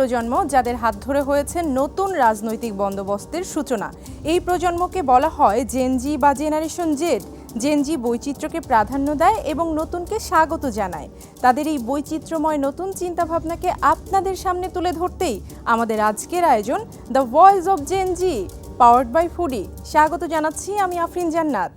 প্রজন্ম যাদের হাত ধরে হয়েছে নতুন রাজনৈতিক বন্দোবস্তের সূচনা। এই প্রজন্মকে বলা হয় জেনজি বা জেনারেশন জেড জেনজি বৈচিত্র্যকে প্রাধান্য দেয় এবং নতুনকে স্বাগত জানায়। তাদের এই বৈচিত্র্যময় নতুন চিন্তাভাবনাকে আপনাদের সামনে তুলে ধরতেই আমাদের আজকের আয়োজন the voice of Gen Z powered by Foodie স্বাগত জানাচ্ছি আমি আফরিন জান্নাত।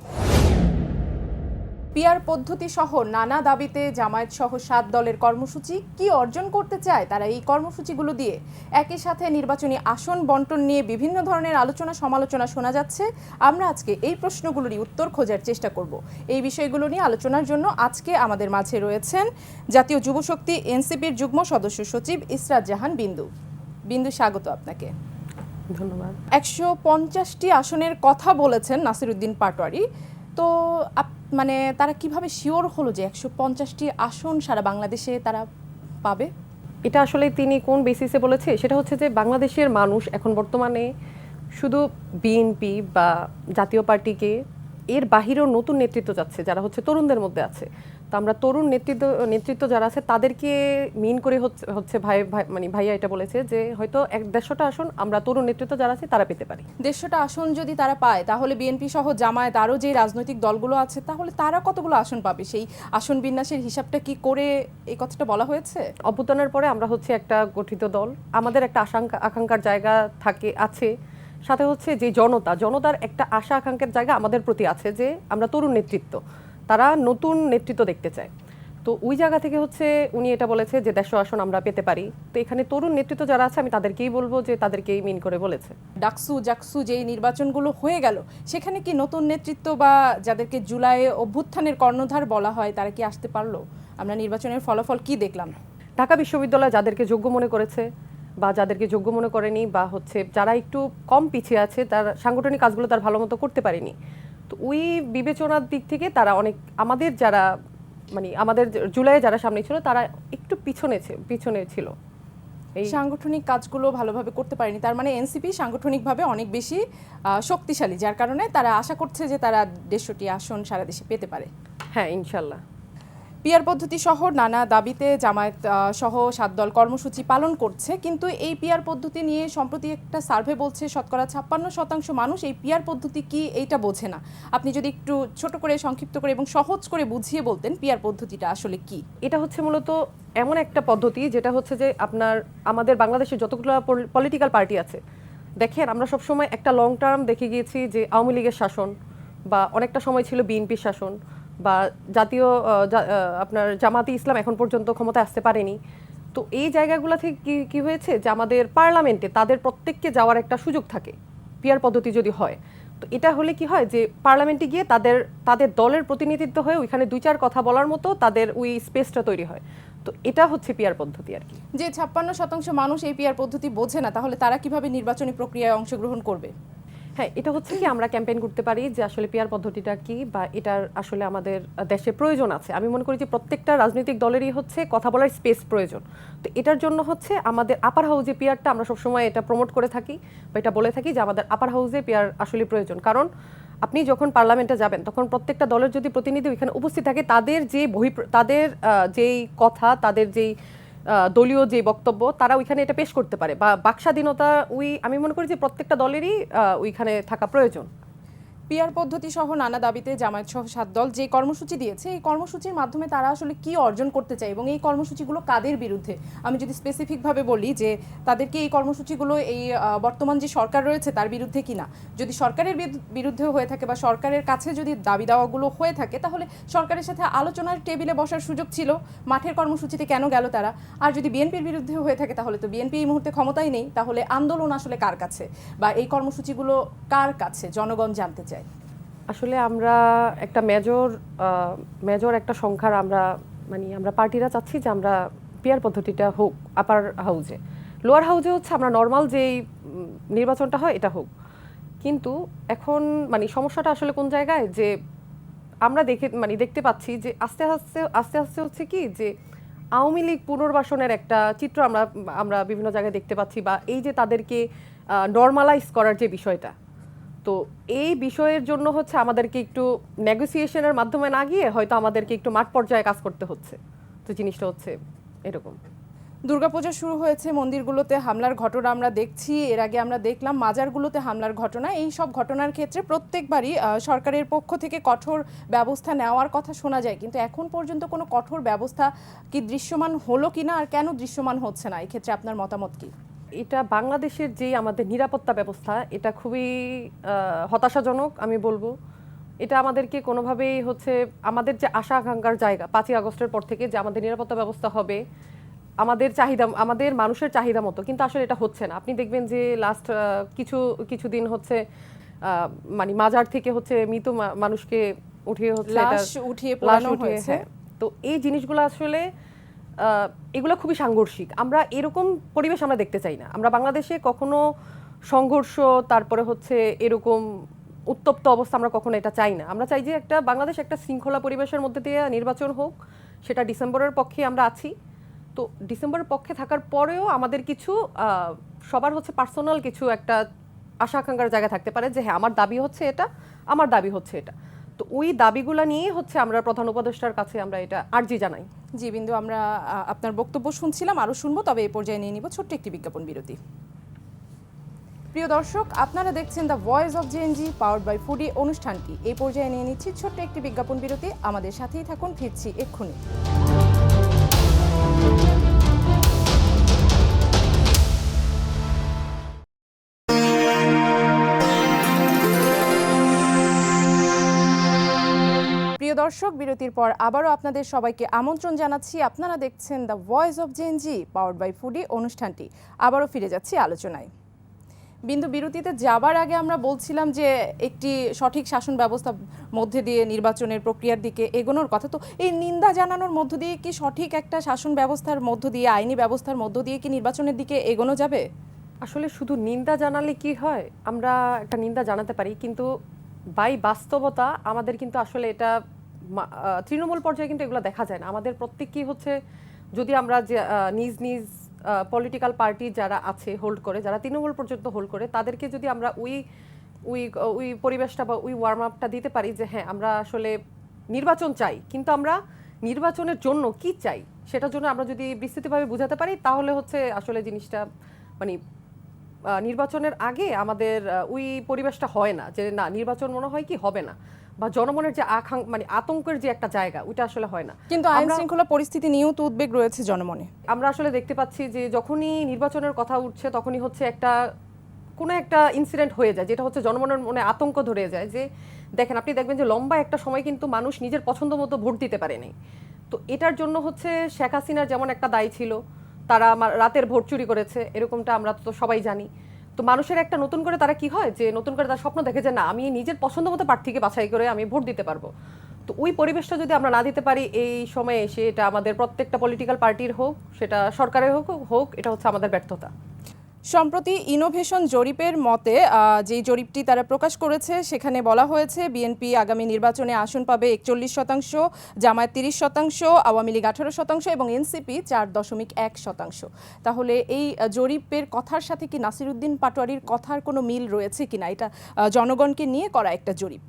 পিয়ার পদ্ধতি সহ নানা দাবিতে জামায়াত সহ সাত দলের কর্মসূচি কি অর্জন করতে চায় তারা এই কর্মসূচিগুলো দিয়ে? একই সাথে নির্বাচনী আসন বন্টন নিয়ে বিভিন্ন ধরনের আলোচনা সমালোচনা শোনা যাচ্ছে। আমরা আজকে এই প্রশ্নগুলোরই উত্তর খোঁজার চেষ্টা করব। এই বিষয়গুলো নিয়ে আলোচনার জন্য আজকে আমাদের মাঝে রয়েছেন জাতীয় যুবশক্তি এনসিপির যুগ্ম সদস্য সচিব ইসরাত জাহান বিন্দু। বিন্দু স্বাগত আপনাকে। ধন্যবাদ। একশো পঞ্চাশটি আসনের কথা বলেছেন নাসিরুদ্দিন পাটোয়ারি। তো মানে তারা কীভাবে শিওর হলো যে একশো পঞ্চাশটি আসন সারা বাংলাদেশে তারা পাবে? এটা আসলে তিনি কোন বেসিসে বলেছে? সেটা হচ্ছে যে বাংলাদেশের মানুষ এখন বর্তমানে শুধু বিএনপি বা জাতীয় পার্টিকে এর বাহিরেও নতুন নেতৃত্ব যাচ্ছে যারা হচ্ছে তরুণদের মধ্যে আছে। তো আমরা তরুণ নেতৃত্ব নেতৃত্ব যারা আছে তাদেরকে মিন করে হচ্ছে হচ্ছে ভাই ভাই মানে ভাইয়া এটা বলেছে যে হয়তো এক দেড়শোটা আসন আমরা তরুণ নেতৃত্ব যারা আছে তারা পেতে পারি। দেড়শোটা আসন যদি তারা পায় তাহলে বিএনপি সহ জামায়াত আরও যে রাজনৈতিক দলগুলো আছে তাহলে তারা কতগুলো আসন পাবে? সেই আসন বিন্যাসের হিসাবটা কি করে এই কথাটা বলা হয়েছে? অভ্যুত্থানের পরে আমরা হচ্ছে একটা গঠিত দল। আমাদের একটা আশঙ্কা আকাঙ্ক্ষার জায়গা থাকে আছে। সাথে হচ্ছে যে জনতা জনতার একটা আশা আকাঙ্ক্ষার জায়গা আমাদের প্রতি আছে যে আমরা তরুণ নেতৃত্ব। তারা নতুন নেতৃত্ব দেখতে চায়। তো ওই জায়গা থেকে হচ্ছে উনি এটা বলেছে যে দেড়শো আসন আমরা পেতে পারি। তো এখানে তরুণ নেতৃত্ব যারা আছে আমি তাদেরকেই বলব যে তাদেরকেই মিন করে বলেছে। ডাকসু জাকসু যেই নির্বাচনগুলো হয়ে গেল সেখানে কি নতুন নেতৃত্ব বা যাদেরকে জুলাইয়ে অভ্যুত্থানের কর্ণধার বলা হয় তারা কি আসতে পারল? আমরা নির্বাচনের ফলাফল কি দেখলাম? ঢাকা বিশ্ববিদ্যালয় যাদেরকে যোগ্য মনে করেছে বা যাদেরকে যোগ্য মনে করেনি বা হচ্ছে যারা একটু কম পিছিয়ে আছে তার সাংগঠনিক কাজগুলো তার ভালো মতো করতে পারেনি। তো ওই বিবেচনার দিক থেকে তারা অনেক আমাদের যারা মানে আমাদের জুলাইয়ে যারা সামনে ছিল তারা একটু পিছনে পিছনে ছিল। এই সাংগঠনিক কাজগুলো ভালোভাবে করতে পারেনি। তার মানে এনসিপি সাংগঠনিকভাবে অনেক বেশি শক্তিশালী যার কারণে তারা আশা করছে যে তারা দেড়শোটি আসন সারা দেশে পেতে পারে। হ্যাঁ ইনশাল্লাহ। পিয়ার পদ্ধতি সহ নানা দাবিতে জামায়াত সহ সাত দল কর্মসূচি পালন করছে। কিন্তু এই পিয়ার পদ্ধতি নিয়ে সম্প্রতি একটা সার্ভে বলছে শতকরা ছাপ্পান্ন শতাংশ মানুষ। এই পিয়ার পদ্ধতি কি এইটা বোঝে না। আপনি যদি একটু ছোট করে, সংক্ষিপ্ত করে এবং সহজ করে বুঝিয়ে বলতেন পিয়ার পদ্ধতিটা আসলে কি? এটা হচ্ছে মূলত এমন একটা পদ্ধতি যেটা হচ্ছে যে আপনার, আমাদের বাংলাদেশে যতগুলো পলিটিক্যাল পার্টি আছে। দেখেন, আমরা সবসময় একটা লং টার্ম দেখে গিয়েছি যে আওয়ামী লীগের শাসন বা অনেকটা সময় ছিল বিএনপির শাসন। বা জাতীয় আপনার জামাতি ইসলাম এখন পর্যন্ত ক্ষমতায় আসতে পারেনি। তো এই জায়গাগুলো থেকে কি কি হয়েছে যে আমাদের পার্লামেন্টে তাদের প্রত্যেককে যাওয়ার একটা সুযোগ থাকে, পিয়ার পদ্ধতি যদি হয়। তো এটা হলে কি হয় যে পার্লামেন্টে গিয়ে তাদের তাদের দলের প্রতিনিধিত্ব হয়ে ওইখানে দুই চার কথা বলার মতো তাদের ওই স্পেসটা তৈরি হয়। তো এটা হচ্ছে পিয়ার পদ্ধতি আর কি। যে ছাপ্পান্ন শতাংশ মানুষ এই পিয়ার পদ্ধতি বোঝে না, তাহলে তারা কীভাবে নির্বাচনী প্রক্রিয়ায় অংশগ্রহণ করবে? হ্যাঁ এটা হচ্ছে কি আমরা ক্যাম্পেইন করতে পারি যে আসলে পিয়ার পদ্ধতিটা কি বা এটার আসলে আমাদের দেশে প্রয়োজন আছে। আমি মনে করি যে প্রত্যেকটা রাজনৈতিক দলেরই হচ্ছে কথা বলার স্পেস প্রয়োজন। তো এটার জন্য হচ্ছে আমাদের আপার হাউজে পিয়ারটা আমরা সবসময় এটা প্রমোট করে থাকি বা এটা বলে থাকি যে আমাদের আপার হাউজে পিয়ার আসলে প্রয়োজন। কারণ আপনি যখন পার্লামেন্টে যাবেন, তখন প্রত্যেকটা দলের যদি প্রতিনিধি ওইখানে উপস্থিত থাকে, তাদের যে বহি তাদের যেই কথা, তাদের যেই দলীয় যে বক্তব্য, তারা ওইখানে এটা পেশ করতে পারে। বা বাকস্বাধীনতা ওই আমি মনে করি যে প্রত্যেকটা দলেরই ওইখানে থাকা প্রয়োজন। পিয়ার পদ্ধতি সহ নানা দাবিতে জামায়াত সহ সাত দল যে কর্মসূচি দিয়েছে, এই কর্মসূচির মাধ্যমে তারা আসলে কি অর্জন করতে চায় এবং এই কর্মসূচিগুলো কাদের বিরুদ্ধে? আমি যদি স্পেসিফিকভাবে বলি যে তাদেরকে এই কর্মসূচিগুলো এই বর্তমান যে সরকার রয়েছে তার বিরুদ্ধে কিনা? যদি সরকারের বিরু- বিরুদ্ধেও হয়ে থাকে বা সরকারের কাছে যদি দাবি দাওয়াগুলো হয়ে থাকে, তাহলে সরকারের সাথে আলোচনার টেবিলে বসার সুযোগ ছিল। মাঠের কর্মসূচিতে কেন গেল তারা? আর যদি বিএনপির বিরুদ্ধে হয়ে থাকে, তাহলে তো বিএনপি এই মুহূর্তে ক্ষমতায় নেই। তাহলে আন্দোলন আসলে কার কাছে? বা এই কর্মসূচিগুলো কার কাছে? জনগণ জানতে চায়। আসলে আমরা একটা মেজর মেজর একটা সংখ্যার আমরা মানে আমরা পার্টিরা চাচ্ছি যে আমরা পিয়ার পদ্ধতিটা হোক আপার হাউজে লোয়ার হাউজে হচ্ছে আমরা নর্মাল যেই নির্বাচনটা হয় এটা হোক। কিন্তু এখন মানে সমস্যাটা আসলে কোন জায়গায়? যে আমরা দেখে মানে দেখতে পাচ্ছি যে আস্তে আস্তে আস্তে আস্তে হচ্ছে কি? যে আওয়ামী লীগ পুনর্বাসনের একটা চিত্র আমরা আমরা বিভিন্ন জায়গায় দেখতে পাচ্ছি বা এই যে তাদেরকে নর্মালাইজ করার যে বিষয়টা তো এই বিষয়ের জন্য হচ্ছে আমাদেরকে একটু নেগোসিয়েশনের মাধ্যমে না গিয়ে হয়তো আমাদেরকে একটু মাঠ পর্যায়ে কাজ করতে হচ্ছে। তো জিনিসটা হচ্ছে এরকম। দুর্গাপূজা শুরু হয়েছে মন্দিরগুলোতে হামলার ঘটনা আমরা দেখছি। এর আগে আমরা দেখলাম মাজারগুলোতে হামলার ঘটনা। এই সব ঘটনার ক্ষেত্রে প্রত্যেকবারই সরকারের পক্ষ থেকে কঠোর ব্যবস্থা নেওয়ার কথা শোনা যায়। কিন্তু এখন পর্যন্ত কোনো কঠোর ব্যবস্থা কি দৃশ্যমান হলো কিনা আর কেন দৃশ্যমান হচ্ছে না? এক্ষেত্রে আপনার মতামত কি? এটা বাংলাদেশের যে আমাদের নিরাপত্তা ব্যবস্থা এটা খুবই হতাশাজনক আমি বলব। এটা আমাদেরকে কোনোভাবেই হচ্ছে আমাদের যে আশা আকাঙ্ক্ষার জায়গা পাঁচই আগস্টের পর থেকে যে আমাদের নিরাপত্তা ব্যবস্থা হবে আমাদের চাহিদা আমাদের মানুষের চাহিদা মতো কিন্তু আসলে এটা হচ্ছে না। আপনি দেখবেন যে লাস্ট কিছু কিছুদিন হচ্ছে আহ, মানে মাজার থেকে হচ্ছে মৃত মানুষকে উঠিয়ে হচ্ছে উঠিয়ে লাশ পোড়ানো হয়েছে। হ্যাঁ। তো এই জিনিসগুলো আসলে এগুলো খুবই সাংঘর্ষিক। আমরা এরকম পরিবেশ আমরা দেখতে চাই না। আমরা বাংলাদেশে কখনো সংঘর্ষ, তারপরে হচ্ছে এরকম উত্তপ্ত অবস্থা আমরা কখনো এটা চাই না। আমরা চাই যে একটা বাংলাদেশ একটা শৃঙ্খলা পরিবেশের মধ্যে দিয়ে নির্বাচন হোক। সেটা ডিসেম্বরের পক্ষে আমরা আছি। তো ডিসেম্বরের পক্ষে থাকার পরেও আমাদের কিছু সবার হচ্ছে পার্সোনাল কিছু একটা আশা আকাঙ্ক্ষার জায়গা থাকতে পারে যে হ্যাঁ আমার দাবি হচ্ছে এটা, আমার দাবি হচ্ছে এটা। তো ওই দাবিগুলো নিয়েই হচ্ছে আমরা প্রধান উপদেষ্টার কাছে আমরা এটা আর্জি জানাই। জি বিন্দু, আমরা আপনার বক্তব্য শুনছিলাম আরও শুনব, তবে এই পর্যায়ে নিয়ে নিব ছোট্ট একটি বিজ্ঞাপন বিরতি। প্রিয় দর্শক, আপনারা দেখছেন the voice of Gen Z powered by Foodie অনুষ্ঠানটি। এই পর্যায়ে নিয়ে নিচ্ছি ছোট্ট একটি বিজ্ঞাপন বিরতি। আমাদের সাথেই থাকুন, ফিরছি এক্ষুনি। দর্শক, বিরতির পর আবারও আপনাদের সবাইকে আমন্ত্রণ জানাচ্ছি। আপনারা দেখছেন the voice of Gen Z power by Foodie অনুষ্ঠানটি। আবারও ফিরে যাচ্ছি আলোচনায়। বিন্দু বিরতিতে যাবার আগে আমরা বলছিলাম যে, একটি সঠিক শাসন ব্যবস্থার মধ্যে দিয়ে নির্বাচনের প্রক্রিয়ার দিকে এগোনোর কথা। তো এই নিন্দা জানানোর মধ্য দিয়ে কি সঠিক একটা শাসন ব্যবস্থার মধ্য দিয়ে, আইনি ব্যবস্থার মধ্য দিয়ে কি নির্বাচনের দিকে এগোনো যাবে? আসলে শুধু নিন্দা জানালে কি হয়? আমরা একটা নিন্দা জানাতে পারি, কিন্তু বাই বাস্তবতা আমাদের কিন্তু আসলে এটা তৃণমূল পর্যায়ে কিন্তু এগুলো দেখা যায় না। আমাদের প্রত্যেককেই হচ্ছে যদি আমরা যে নিজ নিজ পলিটিক্যাল পার্টি যারা আছে হোল্ড করে, যারা তৃণমূল পর্যন্ত হোল্ড করে, তাদেরকে যদি আমরা ওই ওই ওই পরিবেশটা বা ওই ওয়ার্ম আপটা দিতে পারি যে হ্যাঁ আমরা আসলে নির্বাচন চাই, কিন্তু আমরা নির্বাচনের জন্য কি চাই, সেটার জন্য আমরা যদি বিস্তৃতভাবে বোঝাতে পারি, তাহলে হচ্ছে আসলে জিনিসটা মানে নির্বাচনের আগে আমাদের ওই পরিবেশটা হয় না যে, না, নির্বাচন মনে হয় কি হবে না। বা জনমনের যে আকাং মানে আতঙ্কের যে একটা জায়গা ওইটা আসলে হয় না। কিন্তু আইন শৃঙ্খলা পরিস্থিতি নিয়েও তো উদ্বেগ রয়েছে জনমনে। আমরা আসলে দেখতে পাচ্ছি যে যখনই নির্বাচনের কথা উঠছে তখনই হচ্ছে একটা কোনো একটা ইনসিডেন্ট হয়ে যায় যেটা হচ্ছে জনমনের মনে আতঙ্ক ধরে যায় যে দেখেন আপনি দেখবেন যে লম্বা একটা সময় কিন্তু মানুষ নিজের পছন্দ মতো ভোট দিতে পারেনি। তো এটার জন্য হচ্ছে শেখ হাসিনার যেমন একটা দায় ছিল তারা আমার রাতের ভোট চুরি করেছে এরকমটা আমরা তো সবাই জানি। তো মানুষের একটা নতুন করে তারা কি হয়? যে নতুন করে তার স্বপ্ন দেখে যে, না, আমি নিজের পছন্দ মতো প্রার্থীকে বাছাই করে আমি ভোট দিতে পারব। তো ওই পরিবেশটা যদি আমরা না দিতে পারি, এই সময়ে এসে এটা আমাদের প্রত্যেকটা পলিটিক্যাল পার্টির হোক, সেটা সরকারের হোক হোক, এটা হচ্ছে আমাদের ব্যর্থতা। সম্প্রতি ইনোভেশন জরিপের মতে যেই জরিপটি তারা প্রকাশ করেছে, সেখানে বলা হয়েছে বিএনপি আগামী নির্বাচনে আসন পাবে একচল্লিশ শতাংশ, জামায়াত তিরিশ শতাংশ, আওয়ামী লীগ আঠারো শতাংশ এবং এনসিপি চার দশমিক এক শতাংশ। তাহলে এই জরিপের কথার সাথে কি নাসিরুদ্দিন পাটোয়ারির কথার কোনো মিল রয়েছে কিনা? এটা জনগণকে নিয়ে করা একটা জরিপ।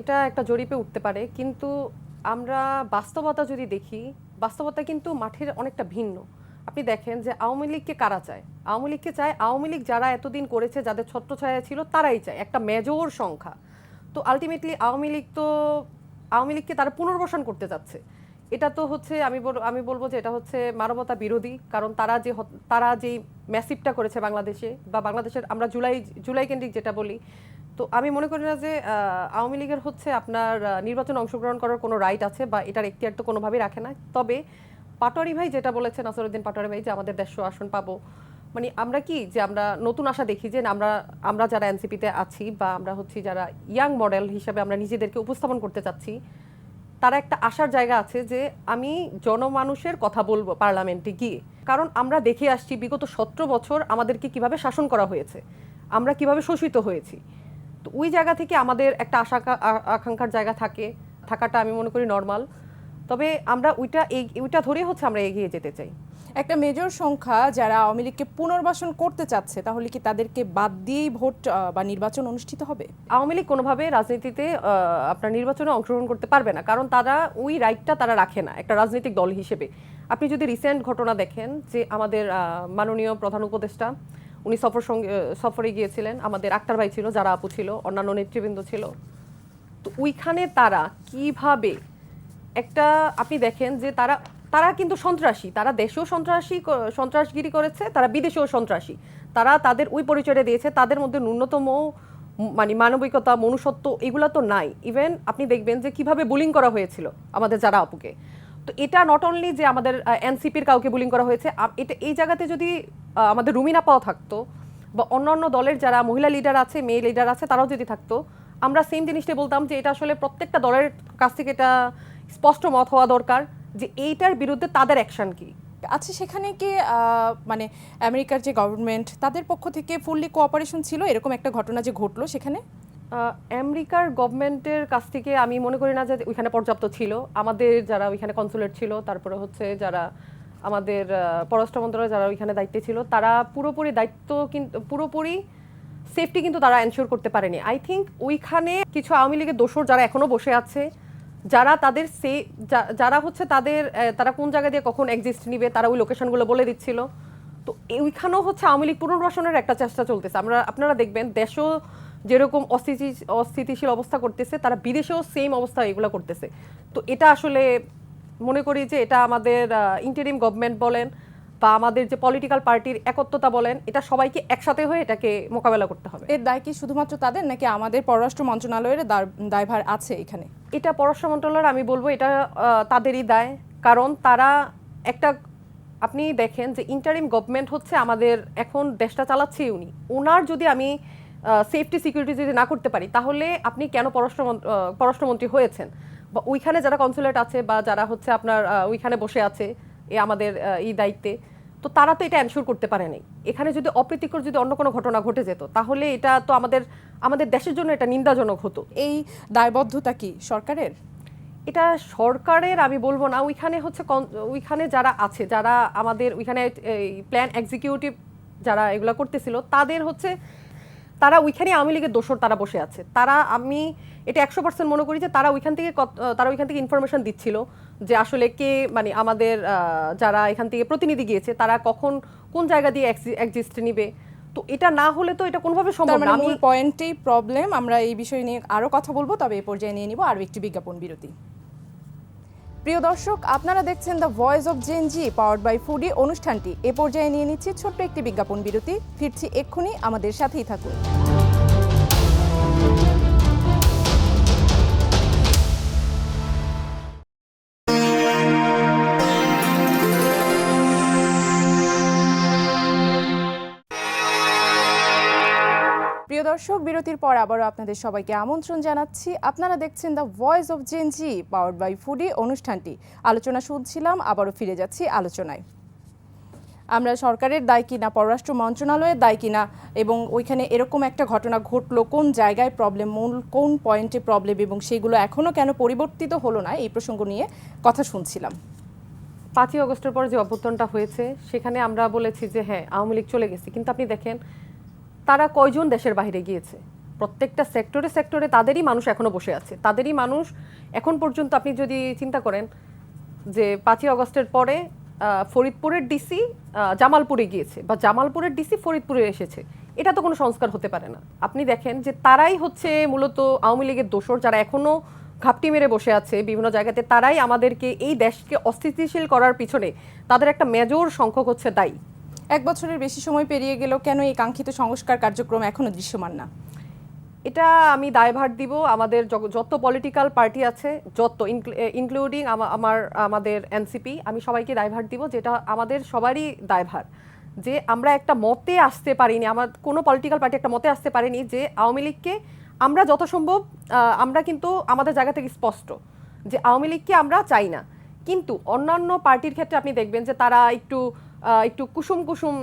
এটা একটা জরিপে উঠতে পারে, কিন্তু আমরা বাস্তবতা যদি দেখি, বাস্তবতা কিন্তু মাঠের অনেকটা ভিন্ন। আপনি দেখেন যে আওয়ামী লীগকে কারা চায়? আওয়ামী লীগকে চায় আওয়ামী লীগ যারা এতদিন করেছে, যাদের ছত্রছায়া ছিল, তারাই চায়। একটা মেজর সংখ্যা। তো আলটিমেটলি আওয়ামী লীগ তো, আওয়ামী লীগকে তারা পুনর্বাসন করতে যাচ্ছে এটা তো হচ্ছে, আমি আমি বলব যে এটা হচ্ছে মানবতা বিরোধী। কারণ তারা যে তারা যেই ম্যাসিভটা করেছে বাংলাদেশে, বা বাংলাদেশের আমরা জুলাই জুলাই কেন্দ্রিক যেটা বলি, তো আমি মনে করি না যে আওয়ামী লীগের হচ্ছে আপনার নির্বাচনে অংশগ্রহণ করার কোনো রাইট আছে, বা এটার এখতিয়ার তো কোনোভাবেই রাখে না। তবে পাটোয়ারি ভাই যেটা বলেছেন, নাসরুদ্দিন পাটোয়ারি ভাই যে আমাদের দেড়শো আসন পাবো। মানে আমরা কি যে আমরা নতুন আশা দেখি যে আমরা আমরা যারা এনসিপিতে আছি বা আমরা হচ্ছি যারা ইয়াং মডেল হিসাবে আমরা নিজেদেরকে উপস্থাপন করতে চাচ্ছি, তারা একটা আশার জায়গা আছে যে আমি জনমানুষের কথা বলব পার্লামেন্টে গিয়ে। কারণ আমরা দেখে আসছি বিগত সতেরো বছর আমাদেরকে কীভাবে শাসন করা হয়েছে, আমরা কীভাবে শোষিত হয়েছি। তো ওই জায়গা থেকে আমাদের একটা আশা আকাঙ্ক্ষার জায়গা থাকে, থাকাটা আমি মনে করি নর্মাল তবে আমরা ওইটা ওইটা ধরে হচ্ছে আমরা এগিয়ে যেতে চাই। একটা মেজর সংখ্যা যারা আওয়ামী লীগকে পুনর্বাসন করতে চাচ্ছে তাহলে কি তাদেরকে বাদ দিয়েই ভোট বা নির্বাচন অনুষ্ঠিত হবে? আওয়ামী লীগ কোনোভাবে রাজনীতিতে আপনার নির্বাচনে অংশগ্রহণ করতে পারবে না। কারণ তারা ওই রাইটটা তারা রাখে না একটা রাজনৈতিক দল হিসেবে। আপনি যদি রিসেন্ট ঘটনা দেখেন যে আমাদের মাননীয় প্রধান উপদেষ্টা উনি সফর সঙ্গে সফরে গিয়েছিলেন। আমাদের আক্তার ভাই ছিল যারা আপু ছিল অন্যান্য নেতৃবৃন্দ ছিল। তো ওইখানে তারা কীভাবে একটা, আপনি দেখেন যে তারা তারা কিন্তু সন্ত্রাসী, তারা দেশেও সন্ত্রাসী সন্ত্রাসগিরি করেছে, তারা বিদেশেও সন্ত্রাসী। তারা তাদের ওই পরিচয়টা দিয়েছে, তাদের মধ্যে ন্যূনতম মানে মানবিকতা, মনুষ্যত্ব এগুলো তো নাই। ইভেন আপনি দেখবেন যে কীভাবে বুলিং করা হয়েছিল আমাদের যারা আপুকে। তো এটা নট অনলি যে আমাদের এনসিপির কাউকে বুলিং করা হয়েছে এটা, এই জায়গাতে যদি আমাদের রুমিনা পাওয়া থাকতো, বা অন্যান্য দলের যারা মহিলা লিডার আছে, মেয়ে লিডার আছে, তারাও যদি থাকতো, আমরা সেম জিনিসটাই বলতাম যে এটা আসলে প্রত্যেকটা দলের কাছ থেকে এটা স্পষ্ট মত হওয়া দরকার যে এইটার বিরুদ্ধে তাদের অ্যাকশন কি। আচ্ছা সেখানে কি মানে আমেরিকার যে গভর্নমেন্ট তাদের পক্ষ থেকে ফুললি কোঅপারেশন ছিল? এরকম একটা ঘটনা যে ঘটলো সেখানে? আমেরিকার গভর্নমেন্টের কাছ থেকে আমি মনে করি না যে ওইখানে পর্যাপ্ত ছিল। আমাদের যারা ওইখানে কনসুলেট ছিল তারপরে হচ্ছে যারা আমাদের পররাষ্ট্র মন্ত্রণালয় যারা ওইখানে দায়িত্বে ছিল তারা পুরোপুরি দায়িত্ব কিন্তু পুরোপুরি সেফটি কিন্তু তারা এনশিওর করতে পারেনি। আই থিঙ্ক ওইখানে কিছু আওয়ামী লীগের দোসর যারা এখনও বসে আছে যারা তাদের সে যারা হচ্ছে তাদের তারা কোন জায়গা দিয়ে কখন এক্সিস্ট নিবে, তারা ওই লোকেশনগুলো বলে দিচ্ছিল। তো ওইখানেও হচ্ছে আওয়ামী লীগ পুনর্বাসনের একটা চেষ্টা চলতেছে। আমরা, আপনারা দেখবেন দেশও যেরকম অস্থিতি অস্থিতিশীল অবস্থা করতেছে, তারা বিদেশেও সেম অবস্থা এগুলো করতেছে। তো এটা আসলে মনে করি যে এটা আমাদের ইন্টারিম গভর্নমেন্ট বলেন বা আমাদের যে পলিটিক্যাল পার্টির একত্রতা বলেন এটা সবাইকে একসাথে হয়ে এটাকে মোকাবেলা করতে হবে। এর দায় কি শুধুমাত্র তাদের নাকি আমাদের পররাষ্ট্র মন্ত্রণালয়ের দায়ভার আছে এখানে? এটা পররাষ্ট্র মন্ত্রণালয়ের আমি বলব এটা তাদেরই দায়। কারণ তারা একটা আপনি দেখেন যে ইন্টারিম গভর্নমেন্ট হচ্ছে আমাদের এখন দেশটা চালাচ্ছে উনি। ওনার যদি আমি সেফটি সিকিউরিটি যদি না করতে পারি তাহলে আপনি কেন পররাষ্ট্র পররাষ্ট্রমন্ত্রী হয়েছেন? বা ওইখানে যারা কনসুলেট আছে বা যারা হচ্ছে আপনার ওইখানে বসে আছে এ আমাদের এই দায়িত্বে। তো তারা তো এটা এনশিওর করতে পারেনি এখানে যদি অপ্রীতিকর যদি অন্য কোনো ঘটনা ঘটে যেত তাহলে এটা তো আমাদের আমাদের দেশের জন্য এটা নিন্দাজনক হতো। এই দায়বদ্ধতা কি সরকারের? এটা সরকারের আমি বলব না ওইখানে হচ্ছে ওইখানে যারা আছে যারা আমাদের ওইখানে প্ল্যান এক্সিকিউটিভ যারা এগুলো করতেছিল তাদের হচ্ছে তারা ওইখানে আওয়ামী লীগের দোষর তারা বসে আছে। তারা আমি এটা একশো পার্সেন্ট মনে করি যে তারা ওইখান থেকে তারা ওইখান থেকে ইনফরমেশন দিচ্ছিল যে আসলে কে মানে আমাদের যারা এখান থেকে প্রতিনিধি গিয়েছে তারা কখন কোন জায়গা দিয়ে এক্সিস্ট নিবে। তো এটা না হলে তো এটা কোনোভাবে সম্ভব না। মানে আমি মূল পয়েন্টেই প্রবলেম আমরা এই বিষয় নিয়ে আরও কথা বলব তবে এই পর্যায়ে নিয়ে নিব আরও একটি বিজ্ঞাপন বিরতি। প্রিয় দর্শক, আপনারা দেখছেন the voice of Gen Z powered by Foodie অনুষ্ঠানটি এ পর্যায়ে নিয়ে নিচ্ছি ছোট্ট একটি বিজ্ঞাপন বিরতি। ফিরছি এক্ষুনি, আমাদের সাথেই থাকুন। দর্শক, বিরতির পর আবারও আপনাদের সবাইকে আমন্ত্রণ জানাচ্ছি। আপনারা দেখছেন the voice of Gen Z powered by Foodie অনুষ্ঠানটি। আলোচনা শুনছিলাম, আবারও ফিরে যাচ্ছি আলোচনায়। আমরা সরকারের দায় কিনা, পররাষ্ট্র মন্ত্রণালয়ের দায় কিনা এবং ওইখানে এরকম একটা ঘটনা ঘটলো, কোন জায়গায় প্রবলেম মূল, কোন পয়েন্টে প্রবলেম এবং সেগুলো এখনও কেন পরিবর্তিত হলো না, এই প্রসঙ্গ নিয়ে কথা শুনছিলাম। পাঁচই অগস্টের পর যে অভ্যুত্থানটা হয়েছে, সেখানে আমরা বলেছি যে হ্যাঁ আওয়ামী লীগ চলে গেছে। কিন্তু আপনি দেখেন তারা কয়জন দেশের বাইরে গিয়েছে? প্রত্যেকটা সেক্টরে সেক্টরে তাদেরই মানুষ এখনও বসে আছে। তাদেরই মানুষ এখন পর্যন্ত আপনি যদি চিন্তা করেন যে পাঁচই অগস্টের পরে ফরিদপুরের ডিসি জামালপুরে গিয়েছে বা জামালপুরের ডিসি ফরিদপুরে এসেছে। এটা তো কোনো সংস্কার হতে পারে না। আপনি দেখেন যে তারাই হচ্ছে মূলত আওয়ামী লীগের দোসর যারা এখনও ঘাপটি মেরে বসে আছে বিভিন্ন জায়গাতে, তারাই আমাদেরকে এই দেশকে অস্থিতিশীল করার পিছনে তাদের একটা মেজর সংখ্যক হচ্ছে দায়ী। এক বছরের বেশি সময় পেরিয়ে গেলেও কেন এই কাঙ্ক্ষিত সংস্কার কার্যক্রম এখনও দৃশ্যমান না? এটা আমি দায়ভার দিব। আমাদের যত পলিটিক্যাল পার্টি আছে, যত ইনক্লুডিং আমার, আমাদের এনসিপি আমি সবাইকে দায়ভার দিব, যেটা আমাদের সবারই দায়ভার। যে আমরা একটা মতে আসতে পারিনি, আমার কোনো পলিটিক্যাল পার্টি একটা মতে আসতে পারিনি যে আওয়ামী লীগকে আমরা যত সম্ভব আমরা কিন্তু আমাদের জায়গা থেকে স্পষ্ট যে আওয়ামী লীগকে আমরা চাই না। কিন্তু অন্যান্য পার্টির ক্ষেত্রে আপনি দেখবেন যে তারা একটু একটু কুসুম কুসুম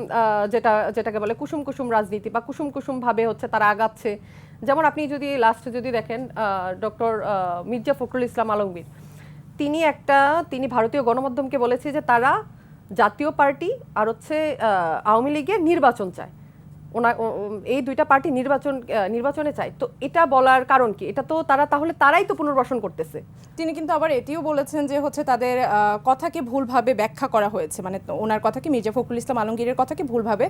যেটা, যেটাকে বলে কুসুম কুসুম রাজনীতি বা কুসুম কুসুম ভাবে হচ্ছে তারা আগাচ্ছে। যেমন আপনি যদি লাস্টে যদি দেখেন ডক্টর মির্জা ফখরুল ইসলাম আলমগীর, তিনি একটা, তিনি ভারতীয় গণমাধ্যমকে বলেছে যে তারা জাতীয় পার্টি আর হচ্ছে আওয়ামী লীগের নির্বাচন চায়। ওনা এই দুইটা পার্টি নির্বাচন নির্বাচনে চায়। তো এটা বলার কারণ কি? এটা তো তারা তাহলে তারাই তো পুনর্বাসন করতেছে। তিনি কিন্তু আবার এটিও বলেছেন যে হচ্ছে তাদের কথাকে ভুলভাবে ব্যাখ্যা করা হয়েছে। মানে ওনার কথাকে মির্জা ফখরুল ইসলাম আলমগীরের কথাকে ভুলভাবে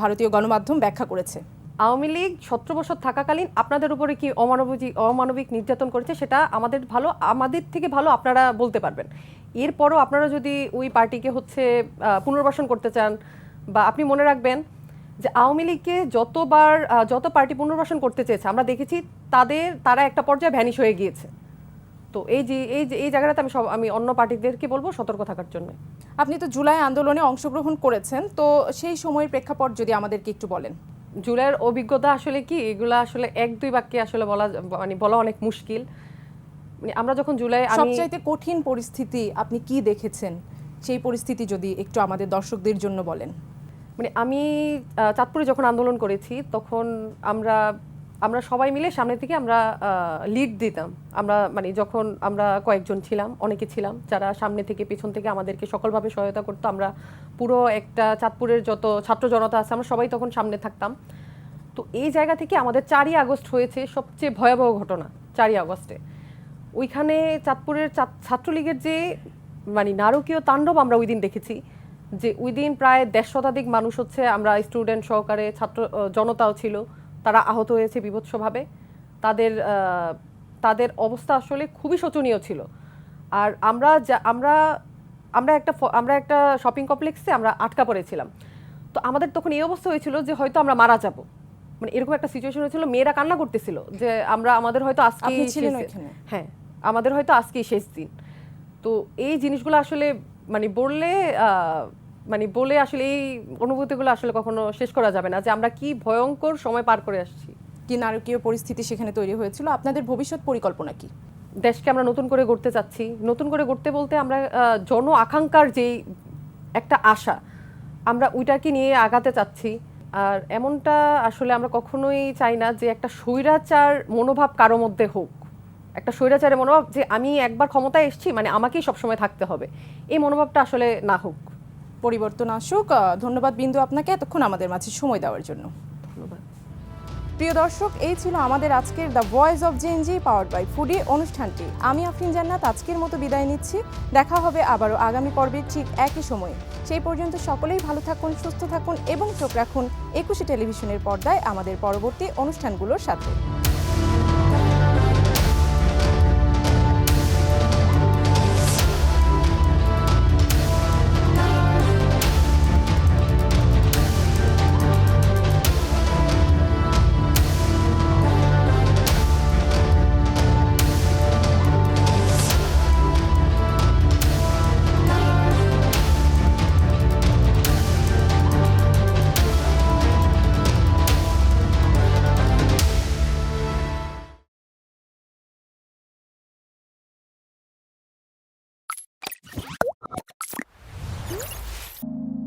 ভারতীয় গণমাধ্যম ব্যাখ্যা করেছে। আওয়ামী লীগ সতেরো বছর থাকাকালীন আপনাদের উপরে কি অমানবিক অমানবিক নির্যাতন করেছে সেটা আমাদের ভালো আমাদের থেকে ভালো আপনারা বলতে পারবেন। এরপরও আপনারা যদি ওই পার্টিকে হচ্ছে পুনর্বাসন করতে চান বা আপনি মনে রাখবেন যে আওয়ামী লীগকে যতবার যত পার্টি পুনর্বাসন করতে চেয়েছে আমরা দেখেছি তাদের তারা একটা পর্যায়ে ভ্যানিশ হয়ে গিয়েছে। তো এই যে এই যে এই জায়গাটাতে আমি সব আমি অন্য পার্টিদেরকে বলব সতর্ক থাকার জন্য। আপনি তো জুলাই আন্দোলনে অংশগ্রহণ করেছেন তো সেই সময়ের প্রেক্ষাপট যদি আমাদেরকে একটু বলেন। জুলাইয়ের অভিজ্ঞতা আসলে কি? এগুলা আসলে এক দুই বাক্যে আসলে বলা মানে বলা অনেক মুশকিল। মানে আমরা যখন জুলাই সবচাইতে কঠিন পরিস্থিতি আপনি কি দেখেছেন? সেই পরিস্থিতি যদি একটু আমাদের দর্শকদের জন্য বলেন। মানে আমি চাঁদপুরে যখন আন্দোলন করেছি, তখন আমরা আমরা সবাই মিলে সামনে থেকে আমরা লিড দিতাম। আমরা মানে যখন আমরা কয়েকজন ছিলাম, অনেকে ছিলাম, যারা সামনে থেকে পেছন থেকে আমাদেরকে সকলভাবে সহায়তা করতো, আমরা পুরো একটা চাঁদপুরের যত ছাত্র জনতা আছে, আমরা সবাই তখন সামনে থাকতাম। তো এই জায়গা থেকে আমাদের চারই আগস্ট হয়েছে সবচেয়ে ভয়াবহ ঘটনা, চারই আগস্টে। ওইখানে চাঁদপুরের ছাত্রলীগের যে মানে নারকীয় তাণ্ডব আমরা ওই দিন দেখেছি। যে ওই দিন প্রায় দেড় শতাধিক মানুষ হচ্ছে আমরা স্টুডেন্ট সহকারে ছাত্র জনতাও ছিল তারা আহত হয়েছে বিভৎসভাবে। তাদের তাদের অবস্থা আসলে খুবই শোচনীয় ছিল। আর আমরা যা- আমরা আমরা একটা আমরা একটা শপিং কমপ্লেক্সে আমরা আটকা পড়েছিলাম। তো আমাদের তখন এই অবস্থা হয়েছিল যে হয়তো আমরা মারা যাব। মানে এরকম একটা সিচুয়েশন হয়েছিল মেয়েরা কান্না করতেছিল যে আমরা আমাদের হয়তো আজকে হ্যাঁ আমাদের হয়তো আজকেই শেষ দিন। তো এই জিনিসগুলো আসলে মানে বললে মানে বলে আসলে এই অনুভূতিগুলো আসলে কখনো শেষ করা যাবে না যে আমরা কি ভয়ঙ্কর সময় পার করে আসছি। কি নারকীয় পরিস্থিতি সেখানে তৈরি হয়েছিল? আপনাদের ভবিষ্যৎ পরিকল্পনা কি? দেশকে আমরা নতুন করে গড়তে চাচ্ছি। নতুন করে গড়তে বলতে আমরা জন আকাঙ্ক্ষার যেই একটা আশা আমরা ওইটাকে নিয়ে আগাতে চাচ্ছি। আর এমনটা আসলে আমরা কখনোই চাই না যে একটা স্বৈরাচার মনোভাব কারও মধ্যে হোক। একটা স্বৈরাচারের মনোভাব যে আমি একবার ক্ষমতায় এসেছি মানে আমাকেই সবসময় থাকতে হবে। এই মনোভাবটা আসলে না হোক। পরিবর্তন আসুক। ধন্যবাদ বিন্দু আপনাকে এতক্ষণ আমাদের মাঝে সময় দেওয়ার জন্য। ধন্যবাদ। প্রিয় দর্শক, এই ছিল আমাদের আজকের the voice of Gen Z powered by Foodie অনুষ্ঠানটি। আমি আফরিন জান্নাত আজকের মতো বিদায় নিচ্ছি। দেখা হবে আবারও আগামী পর্বে ঠিক একই সময়ে। সেই পর্যন্ত সকলেই ভালো থাকুন, সুস্থ থাকুন এবং চোখ রাখুন একুশে টেলিভিশনের পর্দায় আমাদের পরবর্তী অনুষ্ঠানগুলোর সাথে।